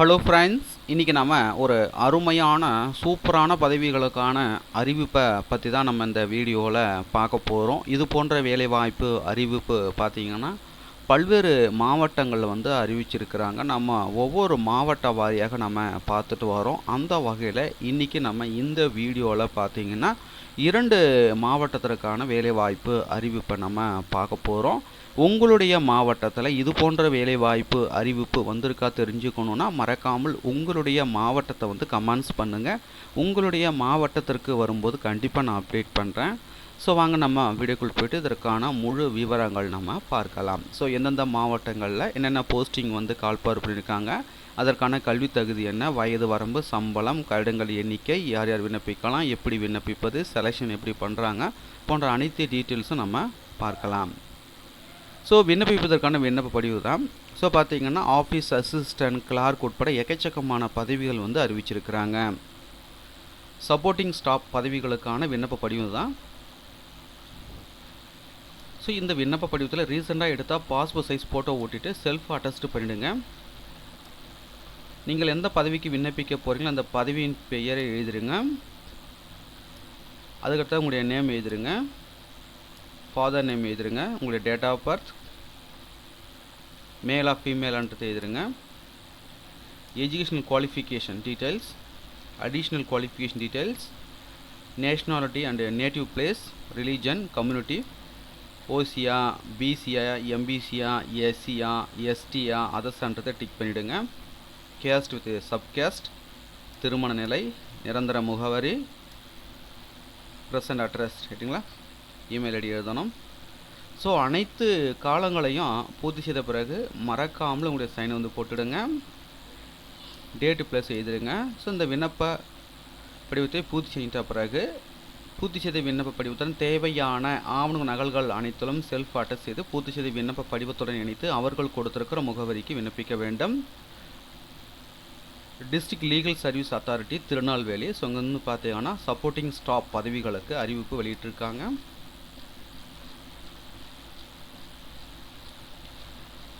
Hello friends இன்றைக்கி நம்ம ஒரு அருமையான சூப்பரான பதவிகளுக்கான அறிவிப்பை பற்றி தான் நம்ம இந்த வீடியோவில் பார்க்க போகிறோம் இது போன்ற வேலைவாய்ப்பு அறிவிப்பு பார்த்திங்கன்னா பல்வேறு மாவட்டங்களில் வந்து அறிவிச்சிருக்கிறாங்க. நம்ம ஒவ்வொரு மாவட்ட வாரியாக நம்ம பார்த்துட்டு வரோம். அந்த வகையில் இன்றைக்கி நம்ம இந்த வீடியோவில் பார்த்திங்கன்னா இரண்டு மாவட்டத்திற்கான வேலைவாய்ப்பு அறிவிப்பை நம்ம பார்க்க போகிறோம் உங்களுடைய மாவட்டத்தில் இது போன்ற வேலைவாய்ப்பு அறிவிப்பு வந்திருக்கா தெரிஞ்சுக்கணுன்னா மறக்காமல் உங்களுடைய மாவட்டத்தை வந்து கமெண்ட்ஸ் பண்ணுங்கள் உங்களுடைய மாவட்டத்திற்கு வரும்போது கண்டிப்பாக நான் அப்டேட் பண்ணுறேன் ஸோ வாங்க நம்ம வீடியோக்குள் போயிட்டு இதற்கான முழு விவரங்கள் நம்ம பார்க்கலாம். ஸோ எந்தெந்த மாவட்டங்களில் என்னென்ன போஸ்டிங் வந்து கால்பார் பண்ணியிருக்காங்க அதற்கான கல்வி தகுதி என்ன வயது வரம்பு சம்பளம் கடிதங்கள் எண்ணிக்கை யார் யார் விண்ணப்பிக்கலாம் எப்படி விண்ணப்பிப்பது செலெக்ஷன் எப்படி பண்ணுறாங்க போன்ற அனைத்து டீட்டெயில்ஸும் நம்ம பார்க்கலாம். ஸோ விண்ணப்பிப்பதற்கான விண்ணப்ப படிவு தான் ஸோ பார்த்தீங்கன்னா ஆஃபீஸ் அசிஸ்டன்ட் கிளார்க் உட்பட எக்கச்சக்கமான பதவிகள் வந்து அறிவிச்சிருக்கிறாங்க. சப்போர்ட்டிங் ஸ்டாஃப் பதவிகளுக்கான விண்ணப்ப படிவு தான் ஸோ இந்த விண்ணப்ப படிவத்தில் ரீசெண்டாக எடுத்தால் பாஸ்போர்ட் சைஸ் ஃபோட்டோ ஓட்டிட்டு செல்ஃப் அட்டஸ்ட் பண்ணிவிடுங்க நீங்கள் எந்த பதவிக்கு விண்ணப்பிக்க போகிறீங்களோ அந்த பதவியின் பெயரை எழுதிருங்க அதுக்கடுத்து உங்களுடைய நேம் எழுதிருங்க ஃபாதர் நேம் எழுதிருங்க உங்களுடைய டேட் ஆஃப் பர்த் மேலா ஃபீமேலான்றது எழுதிருங்க educational qualification details additional qualification details nationality and native place religion community ஓசியா பிசியா எம்பிசியா எஸ்சியா எஸ்டியா அதர்ஸ்ன்றதை டிக் பண்ணிவிடுங்க கேஸ்ட் வித் சப்கேஸ்ட் திருமண நிலை நிரந்தர முகவரி ப்ரெசன்ட் அட்ரஸ் ரைட்டுங்களா இமெயில் ஐடி எழுதணும். ஸோ அனைத்து காலங்களையும் பூர்த்தி செய்த பிறகு மறக்காமல் உங்களுடைய சைனை வந்து போட்டுடுங்க. Date plus எழுதிடுங்க. ஸோ இந்த விண்ணப்ப படிவத்தை பூர்த்தி செஞ்சிட்ட பிறகு பூர்த்தி செய்த விண்ணப்ப படிவத்துடன் தேவையான ஆவண நகல்கள் அனைத்திலும் செல்ஃப் அட்டஸ்ட் செய்து பூர்த்தி செய்த விண்ணப்ப படிவத்துடன் இணைத்து அவர்கள் கொடுத்திருக்கிற முகவரிக்கு விண்ணப்பிக்க வேண்டும். District legal service authority Tirunelveli so இங்கே வந்து பார்த்தீங்கன்னா சப்போர்ட்டிங் ஸ்டாப் பதவிகளுக்கு அறிவிப்பு வெளியிட்டிருக்காங்க.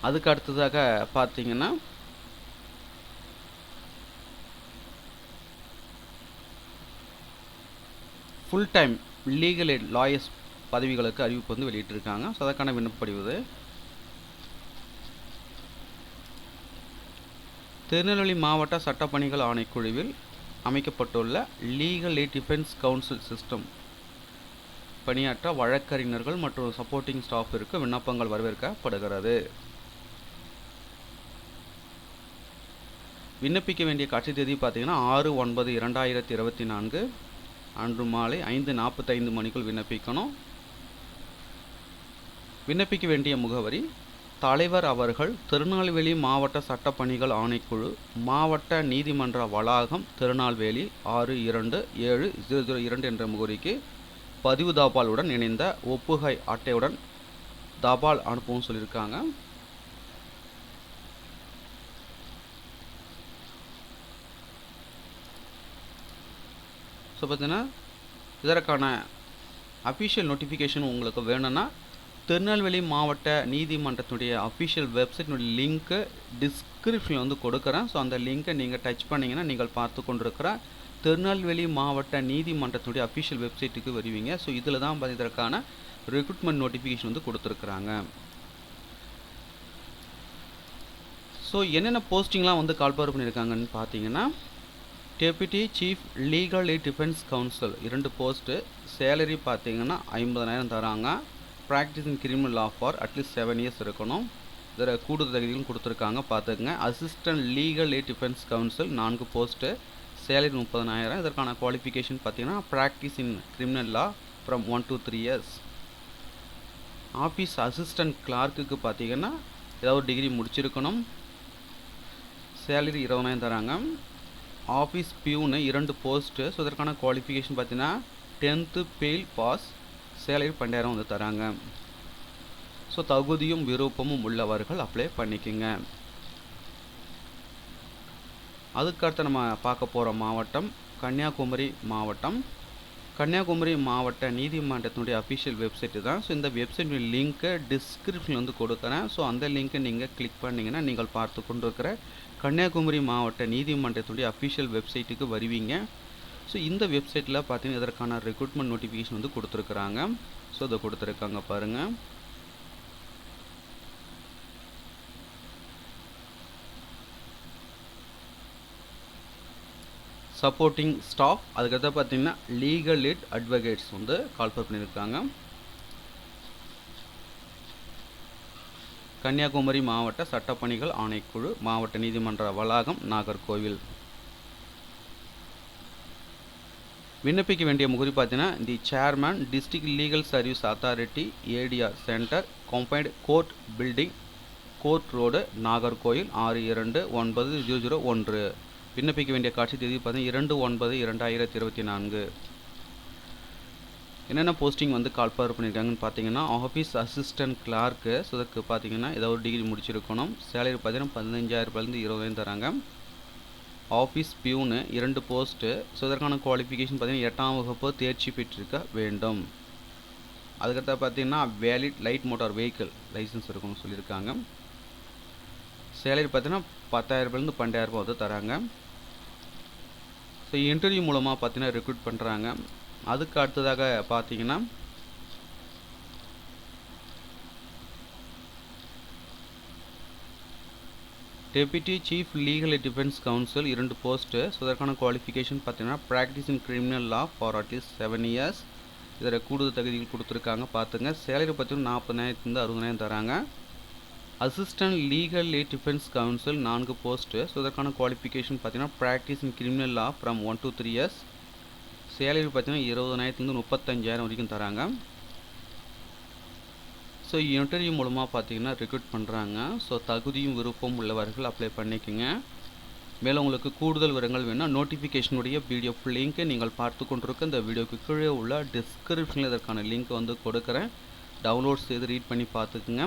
அதுக்கு அடுத்ததாக பார்த்தீங்கன்னா full time legal aid lawyers பதவிகளுக்கு அறிவிப்பு வந்து வெளியிட்டிருக்காங்க. ஸோ அதற்கான விண்ணப்படிவது. திருநெல்வேலி மாவட்ட சட்டப்பணிகள் ஆணைக்குழுவில் அமைக்கப்பட்டுள்ள legal aid defence council system பணியாற்ற வழக்கறிஞர்கள் மற்றும் சப்போர்ட்டிங் ஸ்டாஃபிற்கு விண்ணப்பங்கள் வரவேற்கப்படுகிறது. விண்ணப்பிக்க வேண்டிய கட்சி தேதி பார்த்தீங்கன்னா ஆறு ஒன்பது இரண்டாயிரத்தி இருபத்தி நான்கு. அன்று மாலை ஐந்து நாற்பத்தைந்து மணிக்குள் விண்ணப்பிக்கணும். விண்ணப்பிக்க வேண்டிய முகவரி தலைவர் அவர்கள் திருநெல்வேலி மாவட்ட சட்டப்பணிகள் ஆணைக்குழு மாவட்ட நீதிமன்ற வளாகம் திருநெல்வேலி ஆறு இரண்டு ஏழு ஜீரோ ஜீரோ இரண்டு என்ற முகவரிக்கு பதிவு தபாலுடன் இணைந்த ஒப்புகை அட்டையுடன் தபால் அனுப்பவும் சொல்லியிருக்காங்க. ஸோ பார்த்தீங்கன்னா இதற்கான அஃபிஷியல் நோட்டிஃபிகேஷன் உங்களுக்கு வேணும்னா திருநெல்வேலி மாவட்ட நீதிமன்றத்துடைய அஃபிஷியல் வெப்சைட்னுடைய லிங்க்கு டிஸ்கிரிப்ஷனில் வந்து கொடுக்குறேன். ஸோ அந்த லிங்க்கை நீங்கள் டச் பண்ணிங்கன்னா நீங்கள் பார்த்து கொண்டிருக்கிற திருநெல்வேலி மாவட்ட நீதிமன்றத்துடைய அஃபிஷியல் வெப்சைட்டுக்கு வருவீங்க. ஸோ இதில் தான் இதற்கான ரெக்ரூட்மெண்ட் நோட்டிஃபிகேஷன் வந்து கொடுத்துருக்குறாங்க. ஸோ என்னென்ன போஸ்டிங்லாம் வந்து கால்பார் பண்ணியிருக்காங்கன்னு பார்த்தீங்கன்னா deputy chief legal aid defence counsel இரண்டு போஸ்ட்டு சேலரி பார்த்தீங்கன்னா ஐம்பதனாயிரம் தராங்க. Practice in criminal law for at least seven years இருக்கணும். இதில் கூடுதல் தகுதிகளும் கொடுத்துருக்காங்க பார்த்துக்குங்க. Assistant legal aid defence counsel நான்கு போஸ்ட்டு சேலரி முப்பதனாயிரம் இதற்கான குவாலிஃபிகேஷன் பார்த்தீங்கன்னா practice in criminal law from one to three years office assistant கிளார்க்குக்கு பார்த்தீங்கன்னா ஏதாவது டிகிரி முடிச்சிருக்கணும். சேலரி இருபதாயிரம் தராங்க. ஆஃபீஸ் பியூனு இரண்டு போஸ்ட்டு. ஸோ இதற்கான குவாலிஃபிகேஷன் பார்த்தீங்கன்னா டென்த்து பெயில் பாஸ் சேலரி பன்னெண்டாயிரம் வந்து தராங்க. ஸோ தகுதியும் விருப்பமும் உள்ளவர்கள் அப்ளை பண்ணிக்கோங்க. அதுக்கடுத்து நம்ம பார்க்க போகிற மாவட்டம் கன்னியாகுமரி மாவட்டம். கன்னியாகுமரி மாவட்ட நீதிமன்றத்தினுடைய அஃபிஷியல் வெப்சைட்டு தான். ஸோ இந்த வெப்சைட் லிங்க்கை டிஸ்கிரிப்ஷனில் வந்து கொடுக்குறேன். ஸோ அந்த லிங்க்கை நீங்கள் கிளிக் பண்ணிங்கன்னா நீங்கள் பார்த்து கொண்டு இருக்கிற கன்னியாகுமரி மாவட்ட நீதிமன்றத்துடைய அஃபிஷியல் வெப்சைட்டுக்கு வருவீங்க. ஸோ இந்த வெப்சைட்டில் பார்த்தீங்கன்னா இதற்கான ரெக்ரூட்மெண்ட் நோட்டிஃபிகேஷன் வந்து கொடுத்துருக்குறாங்க. ஸோ அதை கொடுத்துருக்காங்க பாருங்கள் சப்போர்ட்டிங் ஸ்டாஃப் அதுக்கடுத்து பார்த்தீங்கன்னா லீகல் இட் அட்வொகேட்ஸ் வந்து கால்ஃபர் பண்ணியிருக்காங்க. கன்னியாகுமரி மாவட்ட சட்டப்பணிகள் ஆணைக்குழு மாவட்ட நீதிமன்ற வளாகம் நாகர்கோவில். விண்ணப்பிக்க வேண்டிய முகரி பார்த்தீங்கன்னா the chairman district legal service authority ADR centre combined court building court road Nagercoil ஆறு இரண்டு ஒன்பது ஜீரோ ஜீரோ ஒன்று. விண்ணப்பிக்க வேண்டிய காட்சி தேதி பார்த்தீங்கன்னா இரண்டு ஒன்பது இரண்டாயிரத்தி இருபத்தி நான்கு. என்னென்ன போஸ்டிங் வந்து கால்ஃபர் பண்ணியிருக்காங்கன்னு பார்த்தீங்கன்னா ஆஃபீஸ் அசிஸ்டன்ட் கிளார்க்கு ஸோ அதுக்கு பார்த்தீங்கன்னா ஏதாவது ஒரு டிகிரி முடிச்சிருக்கணும். சேலரி பார்த்தீங்கன்னா பதினஞ்சாயிரரூபாயிலேருந்து இருபதாயிரம் தராங்க. ஆஃபீஸ் பியூனு இரண்டு போஸ்ட்டு ஸோ இதற்கான குவாலிஃபிகேஷன் பார்த்தீங்கன்னா எட்டாம் வகுப்பு தேர்ச்சி பெற்றிருக்க வேண்டும். அதுக்கடுத்த பார்த்தீங்கன்னா valid light motor vehicle licence இருக்கும்னு சொல்லியிருக்காங்க. சேலரி பார்த்தீங்கன்னா பத்தாயிரரூபாயிலேருந்து பன்னெண்டாயிரரூபா வந்து தராங்க. ஸோ இன்டர்வியூ மூலமாக பார்த்தீங்கன்னா ரெக்ரூட் பண்ணுறாங்க அதுக்கு அடுத்ததாக பார்த்தீங்கன்னா deputy chief legal defence counsel இரண்டு போஸ்ட்டு ஸோ அதற்கான குவாலிஃபிகேஷன் பார்த்தீங்கன்னா practice in criminal law for at least seven years இதில் கூடுதல் தகுதிகள் கொடுத்துருக்காங்க பார்த்துங்க சேலரி பார்த்தீங்கன்னா நாற்பதாயிரத்துலேருந்து அறுபதாயிரம் தராங்க. Assistant legal aid defence counsel நான்கு போஸ்ட்டு ஸோ இதற்கான குவாலிஃபிகேஷன் பார்த்தீங்கன்னா practice in criminal law from one to three years salary பார்த்தீங்கன்னா இருபதனாயிரத்துலேருந்து முப்பத்தஞ்சாயிரம் வரைக்கும் தராங்க. ஸோ இன்டர்வியூ மூலமாக பார்த்தீங்கன்னா ரெக்ரூட் பண்ணுறாங்க ஸோ தகுதியும் விருப்பம் உள்ளவர்கள் அப்ளை பண்ணிக்கோங்க. மேலும் உங்களுக்கு கூடுதல் விவரங்கள் வேணால் நோட்டிஃபிகேஷனுடைய பிடிஎஃப் லிங்க்கை நீங்கள் பார்த்து கொண்டிருக்க இந்த வீடியோக்கு கீழே உள்ள டிஸ்கிரிப்ஷனில் இதற்கான லிங்க் வந்து கொடுக்குறேன். டவுன்லோட் செய்து ரீட் பண்ணி பார்த்துக்குங்க.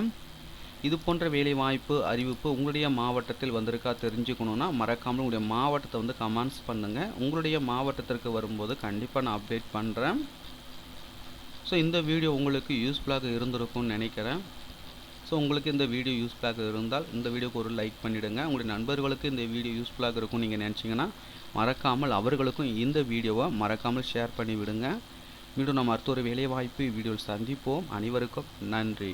இது போன்ற வேலை வாய்ப்பு அறிவிப்பு உங்களுடைய மாவட்டத்தில் வந்திருக்கா தெரிஞ்சுக்கணுன்னா மறக்காமல் உங்களுடைய மாவட்டத்தை வந்து கமெண்ட்ஸ் பண்ணுங்கள் உங்களுடைய மாவட்டத்திற்கு வரும்போது கண்டிப்பாக நான் அப்டேட் பண்ணுறேன் ஸோ இந்த வீடியோ உங்களுக்கு யூஸ்ஃபுல்லாக இருந்திருக்கும்னு நினைக்கிறேன். ஸோ உங்களுக்கு இந்த வீடியோ யூஸ்ஃபுல்லாக இருந்தால் இந்த வீடியோக்கு ஒரு லைக் பண்ணிவிடுங்க உங்களுடைய நண்பர்களுக்கு இந்த வீடியோ யூஸ்ஃபுல்லாக இருக்கும்னு நீங்கள் நினச்சிங்கன்னா மறக்காமல் அவர்களுக்கும் இந்த வீடியோவை மறக்காமல் ஷேர் பண்ணி விடுங்க மீண்டும் நம்ம அடுத்த ஒரு வேலைவாய்ப்பு வீடியோவில் சந்திப்போம். அனைவருக்கும் நன்றி.